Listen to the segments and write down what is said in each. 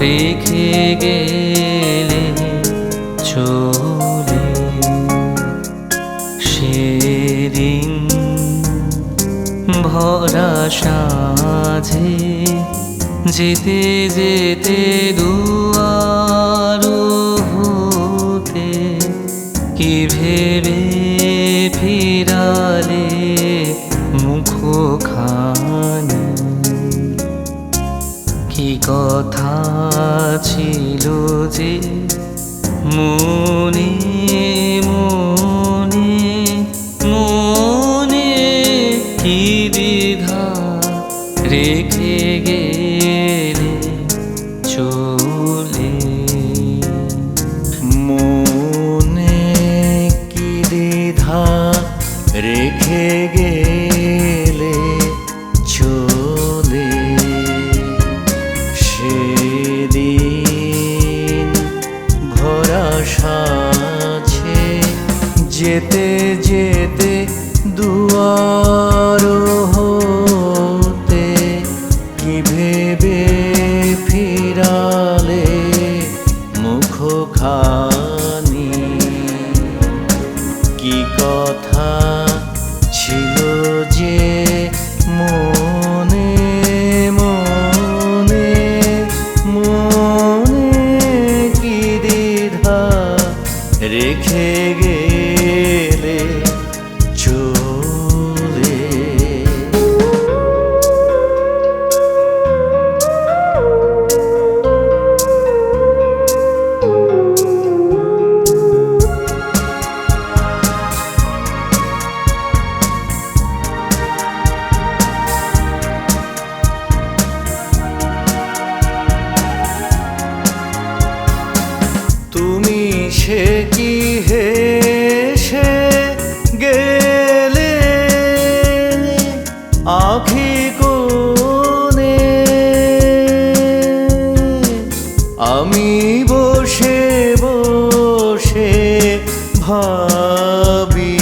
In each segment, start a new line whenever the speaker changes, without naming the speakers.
রেখে গেলে চলে সেদিন ভরা সাঝে যেতে যেতে দুয়ার হতে কি ভেবে ছিল যে মনে মনে মনে কি দ্বিধা রেখে গেলে চলে?
মনে কি দ্বিধা রেখে গেলে যেতে যেতে দুয়ার হতে কি ভেবে ফিরালে মুখ খানি কি কথা আখি কোণে। আমি বসে বসে ভাবি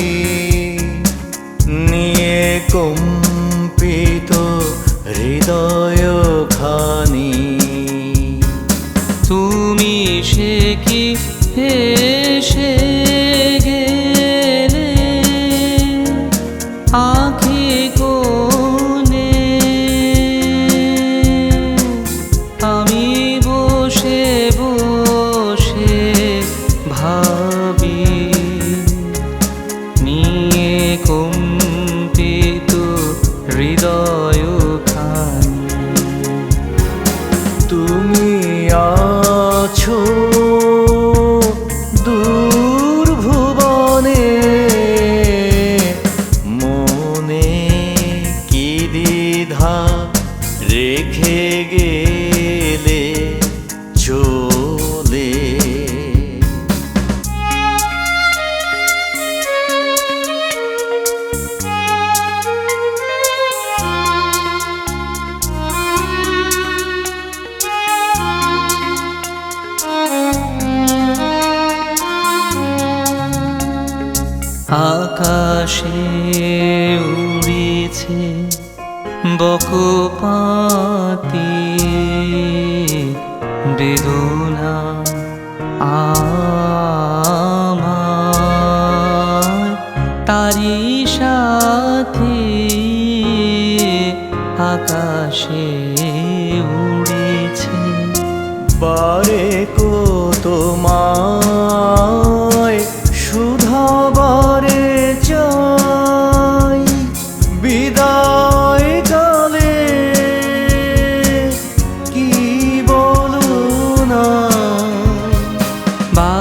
নিয়ে কম্পিত হৃদয় খানি।
তুমি সে কি হেসে আকাশে উড়েছে বকপাতি বেদনা আমার তারি সাথে আকাশে উড়েছে।
বারে কো তোমায়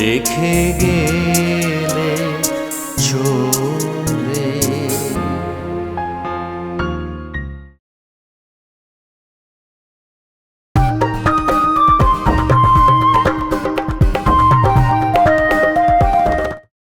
রেখে গেলে
ছোট